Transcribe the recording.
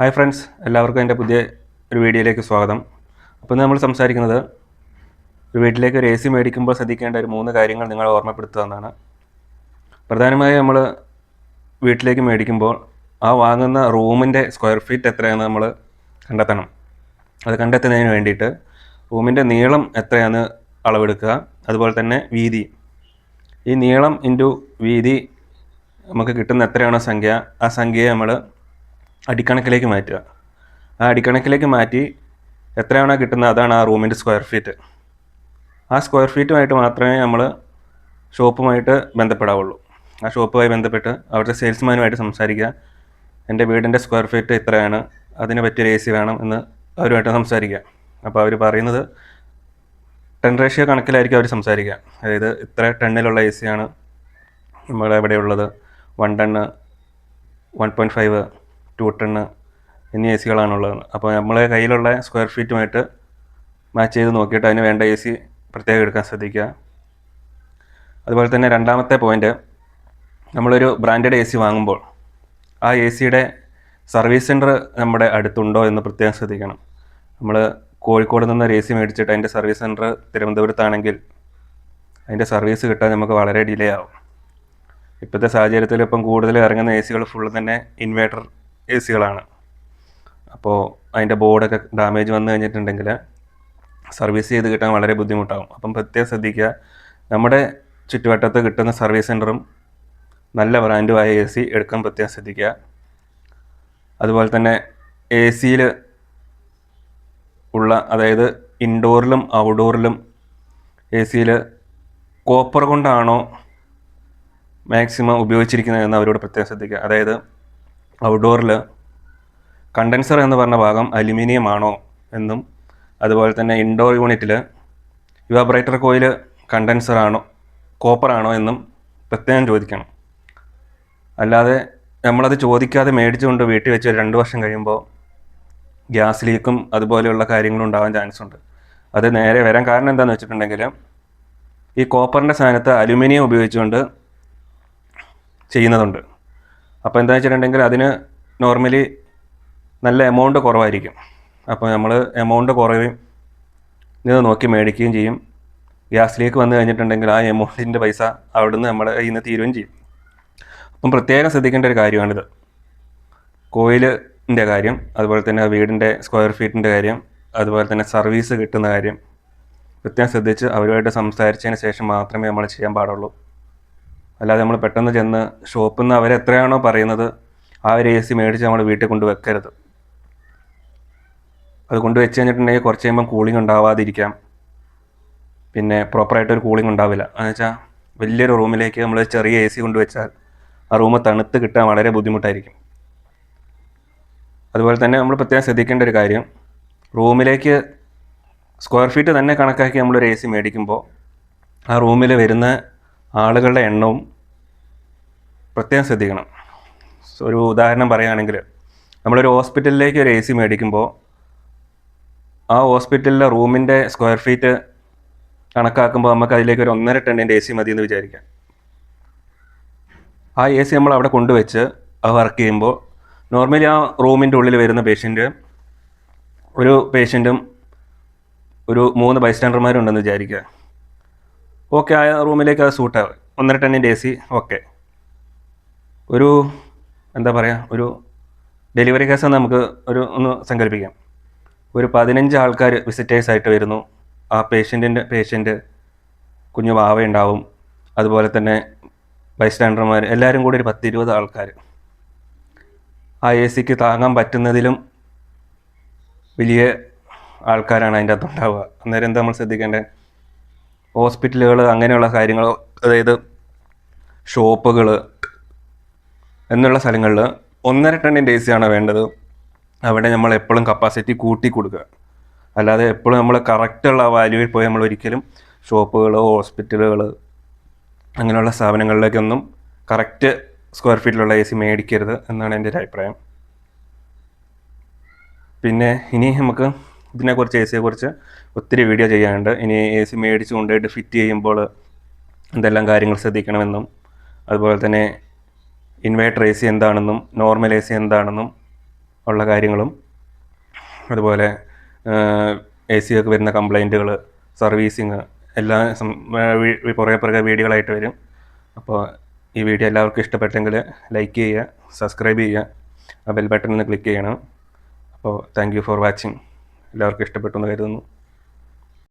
Hi friends എല്ലാവർക്കും എന്റെ പുതിയ ഒരു വീഡിയോയിലേക്ക് സ്വാഗതം. അപ്പോൾ നമ്മൾ സംസാരിക്കുന്നത് ഒരു വീട്ടിലേക്ക് ഒരു എ സി മേടിക്കുമ്പോൾ ശ്രദ്ധിക്കേണ്ട ഒരു മൂന്ന് കാര്യങ്ങൾ നിങ്ങൾ ഓർമ്മപ്പെടുത്തുക എന്നാണ് പ്രധാനമായും നമ്മൾ വീട്ടിലേക്ക് മേടിക്കുമ്പോൾ ആ വാങ്ങുന്ന റൂമിന്റെ സ്ക്വയർ ഫീറ്റ് എത്രയാണ് നമ്മൾ കണ്ടെത്തണം. അത് കണ്ടെത്തുന്നതിന് വേണ്ടിയിട്ട് റൂമിന്റെ നീളം എത്രയാണ് അളവെടുക്കുക അതുപോലെ തന്നെ വീതി. ഈ നീളം ഇന്റു വീതി നമുക്ക് കിട്ടുന്ന എത്രയാണോ സംഖ്യ ആ സംഖ്യയെ നമ്മൾ അടിക്കണക്കിലേക്ക് മാറ്റുക. ആ അടിക്കണക്കിലേക്ക് മാറ്റി എത്രയാണോ കിട്ടുന്നത് അതാണ് ആ റൂമിന്റെ സ്ക്വയർ ഫീറ്റ് ആ സ്ക്വയർ ഫീറ്റുമായിട്ട് മാത്രമേ നമ്മൾ ഷോപ്പുമായിട്ട് ബന്ധപ്പെടാവുള്ളൂ. ആ ഷോപ്പുമായി ബന്ധപ്പെട്ട് അവിടുത്തെ സെയിൽസ്മാനുമായിട്ട് സംസാരിക്കുക. എന്റെ വീടിന്റെ സ്ക്വയർ ഫീറ്റ് ഇത്രയാണ് അതിന് പറ്റിയൊരു എ സി വേണം എന്ന് അവരുമായിട്ട് സംസാരിക്കുക. അപ്പോൾ അവർ പറയുന്നത് ടെൻ റേഷ്യോ കണക്കിലായിരിക്കും അവർ സംസാരിക്കുക. അതായത് ഇത്ര ടണ്ണിലുള്ള എ സിയാണ് നമ്മുടെ ഇവിടെ ഉള്ളത് one ton one point five two ton എന്നീ എ സികളാണുള്ളത്. അപ്പോൾ നമ്മളെ കയ്യിലുള്ള സ്ക്വയർ ഫീറ്റുമായിട്ട് മാച്ച് ചെയ്ത് നോക്കിയിട്ട് അതിന് വേണ്ട എ സി പ്രത്യേകം എടുക്കാൻ ശ്രദ്ധിക്കുക. അതുപോലെ തന്നെ രണ്ടാമത്തെ പോയിന്റ് നമ്മളൊരു ബ്രാൻഡഡ് എ സി വാങ്ങുമ്പോൾ ആ എ സിയുടെ സർവീസ് സെന്റർ നമ്മുടെ അടുത്തുണ്ടോ എന്ന് പ്രത്യേകം ശ്രദ്ധിക്കണം. നമ്മൾ കോഴിക്കോട് നിന്ന് ഒരു എ സി മേടിച്ചിട്ട് അതിന്റെ സർവീസ് സെന്റർ തിരുവനന്തപുരത്താണെങ്കിൽ അതിന്റെ സർവീസ് കിട്ടാൻ നമുക്ക് വളരെ ഡിലേ ആവും. ഇപ്പോഴത്തെ സാഹചര്യത്തിൽ ഇപ്പം കൂടുതൽ ഇറങ്ങുന്ന എ സികൾ ഫുള്ള് തന്നെ ഇൻവേർട്ടർ എ സികളാണ് അപ്പോൾ അതിന്റെ ബോർഡൊക്കെ ഡാമേജ് വന്നു കഴിഞ്ഞിട്ടുണ്ടെങ്കിൽ സർവീസ് ചെയ്ത് കിട്ടാൻ വളരെ ബുദ്ധിമുട്ടാകും അപ്പം പ്രത്യേകം ശ്രദ്ധിക്കുക നമ്മുടെ ചുറ്റുവട്ടത്ത് കിട്ടുന്ന സർവീസ് സെന്ററും നല്ല ബ്രാൻഡുമായ എ സി എടുക്കാൻ പ്രത്യേകം ശ്രദ്ധിക്കുക. അതുപോലെ തന്നെ എ സിയിൽ ഉള്ള അതായത് ഇൻഡോറിലും ഔട്ട്ഡോറിലും എ സിയിൽ കോപ്പർ കൊണ്ടാണോ മാക്സിമം ഉപയോഗിച്ചിരിക്കുന്നത് എന്ന് അവരോട് പ്രത്യേകം ശ്രദ്ധിക്കുക. അതായത് ഔട്ട്ഡോറിൽ കണ്ടൻസർ എന്ന് പറഞ്ഞ ഭാഗം അലുമിനിയം ആണോ എന്നും അതുപോലെ തന്നെ ഇൻഡോർ യൂണിറ്റിൽ ഇവാബ്രേറ്റർ കോയിൽ കണ്ടൻസർ ആണോ കോപ്പർ ആണോ എന്നും പ്രത്യേകം ചോദിക്കണം. അല്ലാതെ നമ്മളത് ചോദിക്കാതെ മേടിച്ചുകൊണ്ട് വീട്ടിൽ വെച്ച് രണ്ട് വർഷം കഴിയുമ്പോൾ ഗ്യാസ് ലീക്കും അതുപോലെയുള്ള കാര്യങ്ങളും ഉണ്ടാവാൻ ചാൻസ് ഉണ്ട്. അത് നേരെ വരാൻ കാരണം എന്താണെന്ന് വെച്ചിട്ടുണ്ടെങ്കിൽ ഈ കോപ്പറിന്റെ സ്ഥാനത്ത് അലുമിനിയം ഉപയോഗിച്ചുകൊണ്ട് ചെയ്യുന്നതുണ്ട്. അപ്പോൾ എന്താ വെച്ചിട്ടുണ്ടെങ്കിൽ അതിന് നോർമലി നല്ല എമൗണ്ട് കുറവായിരിക്കും. അപ്പോൾ നമ്മൾ എമൗണ്ട് കുറയും. ഇത് നോക്കി മേടിക്കുകയും ചെയ്യും. ഗ്യാസിലേക്ക് വന്നു കഴിഞ്ഞിട്ടുണ്ടെങ്കിൽ ആ എമൗണ്ടിന്റെ പൈസ അവിടുന്ന് നമ്മുടെ കയ്യിൽ നിന്ന് തീരുകയും ചെയ്യും. അപ്പം പ്രത്യേകം ശ്രദ്ധിക്കേണ്ട ഒരു കാര്യമാണിത്. കോയിലിന്റെ കാര്യം അതുപോലെ തന്നെ വീടിന്റെ സ്ക്വയർ ഫീറ്റിന്റെ കാര്യം അതുപോലെ തന്നെ സർവീസ് കിട്ടുന്ന കാര്യം പ്രത്യേകം ശ്രദ്ധിച്ച് അവരുമായിട്ട് സംസാരിച്ചതിന് ശേഷം മാത്രമേ നമ്മൾ ചെയ്യാൻ പാടുള്ളൂ. അല്ലാതെ നമ്മൾ പെട്ടെന്ന് ചെന്ന് ഷോപ്പിൽ നിന്ന് അവരെത്രയാണോ പറയുന്നത് ആ ഒരു എ സി മേടിച്ച് നമ്മൾ വീട്ടിൽ കൊണ്ട് വെക്കരുത്. അത് കൊണ്ട് വെച്ച് കഴിഞ്ഞിട്ടുണ്ടെങ്കിൽ കുറച്ച് കഴിയുമ്പം കൂളിംഗ് ഉണ്ടാവാതിരിക്കാം. പിന്നെ പ്രോപ്പറായിട്ടൊരു കൂളിംഗ് ഉണ്ടാവില്ല. എന്ന് വെച്ചാൽ വലിയൊരു റൂമിലേക്ക് നമ്മൾ ചെറിയ എ സി കൊണ്ട് വെച്ചാൽ ആ റൂം തണുത്ത് കിട്ടാൻ വളരെ ബുദ്ധിമുട്ടായിരിക്കും. അതുപോലെ തന്നെ നമ്മൾ പ്രത്യേകം ശ്രദ്ധിക്കേണ്ട ഒരു കാര്യം റൂമിലേക്ക് സ്ക്വയർ ഫീറ്റ് തന്നെ കണക്കാക്കി നമ്മളൊരു എ സി മേടിക്കുമ്പോൾ ആ റൂമിൽ വരുന്ന ആളുകളുടെ എണ്ണവും പ്രത്യേകം ശ്രദ്ധിക്കണം. ഒരു ഉദാഹരണം പറയുകയാണെങ്കിൽ നമ്മളൊരു ഹോസ്പിറ്റലിലേക്ക് ഒരു എ സി മേടിക്കുമ്പോൾ ആ ഹോസ്പിറ്റലിലെ റൂമിന്റെ സ്ക്വയർ ഫീറ്റ് കണക്കാക്കുമ്പോൾ നമുക്ക് അതിലേക്ക് ഒരു ഒന്നര ടണ്ണിന്റെ എ സി മതി എന്ന് വിചാരിക്കാം. ആ എ സി നമ്മൾ അവിടെ കൊണ്ടുവച്ച് അത് വർക്ക് ചെയ്യുമ്പോൾ നോർമലി ആ റൂമിന്റെ ഉള്ളിൽ വരുന്ന പേഷ്യന്റ് ഒരു പേഷ്യന്റും ഒരു മൂന്ന് ബൈസ്റ്റാൻഡർമാരും ഉണ്ടെന്ന് വിചാരിക്കുക. ഓക്കെ ആ റൂമിലേക്ക് അത് സൂട്ടാവും ഒന്നര ടണ്ണിന്റെ എ സി. ഓക്കെ ഒരു എന്താ പറയുക ഒരു ഡെലിവറി കേസ് നമുക്ക് ഒരു ഒന്ന് സങ്കല്പിക്കാം. ഒരു പതിനഞ്ച് ആൾക്കാർ വിസിറ്റേഴ്സ് ആയിട്ട് വരുന്നു. ആ പേഷ്യന്റിന്റെ പേഷ്യന്റ് കുഞ്ഞു ഉണ്ടാവും. അതുപോലെ തന്നെ ബൈസ്റ്റാൻഡർമാർ എല്ലാവരും കൂടി ഒരു പത്തിരുപത് ആൾക്കാർ ആ എ സിക്ക് താങ്ങാൻ പറ്റുന്നതിലും വലിയ ആൾക്കാരാണ് അതിന്റെ അകത്തുണ്ടാവുക അന്നേരം എന്താ നമ്മൾ ശ്രദ്ധിക്കേണ്ടത്? ഹോസ്പിറ്റലുകൾ അങ്ങനെയുള്ള കാര്യങ്ങൾ അതായത് ഷോപ്പുകൾ എന്നുള്ള സ്ഥലങ്ങളിൽ ഒന്നര ടണ്ണിന്റെ എ സിയാണ് വേണ്ടത്. അവിടെ നമ്മൾ എപ്പോഴും കപ്പാസിറ്റി കൂട്ടി കൊടുക്കുക. അല്ലാതെ എപ്പോഴും നമ്മൾ കറക്റ്റുള്ള വാല്യൂവിൽ പോയി നമ്മൾ ഒരിക്കലും ഷോപ്പുകൾ ഹോസ്പിറ്റലുകൾ അങ്ങനെയുള്ള സ്ഥാപനങ്ങളിലേക്കൊന്നും കറക്റ്റ് സ്ക്വയർ ഫീറ്റിലുള്ള എ സി മേടിക്കരുത് എന്നാണ് എന്റെ ഒരു അഭിപ്രായം. പിന്നെ ഇനി നമുക്ക് ഇതിനെക്കുറിച്ച് എ സിയെക്കുറിച്ച് ഒത്തിരി വീഡിയോ ചെയ്യാനുണ്ട്. ഇനി എ സി മേടിച്ച് കൊണ്ടുപോയിട്ട് ഫിറ്റ് ചെയ്യുമ്പോൾ എന്തെല്ലാം കാര്യങ്ങൾ ശ്രദ്ധിക്കണമെന്നും അതുപോലെ തന്നെ ഇൻവേർട്ടർ എ സി എന്താണെന്നും നോർമൽ എ സി എന്താണെന്നും ഉള്ള കാര്യങ്ങളും അതുപോലെ എ സി ഒക്കെ വരുന്ന കംപ്ലൈന്റുകൾ സർവീസിങ് എല്ലാം പുറകെ പുറകെ വീഡിയോകളായിട്ട് വരും. അപ്പോൾ ഈ വീഡിയോ എല്ലാവർക്കും ഇഷ്ടപ്പെട്ടെങ്കിൽ ലൈക്ക് ചെയ്യുക സബ്സ്ക്രൈബ് ചെയ്യുക ആ ബെൽ ഒന്ന് ക്ലിക്ക് ചെയ്യണം. അപ്പോൾ താങ്ക് യു ഫോർ വാച്ചിങ് എല്ലാവർക്കും ഇഷ്ടപ്പെട്ടു എന്ന് കരുതുന്നു.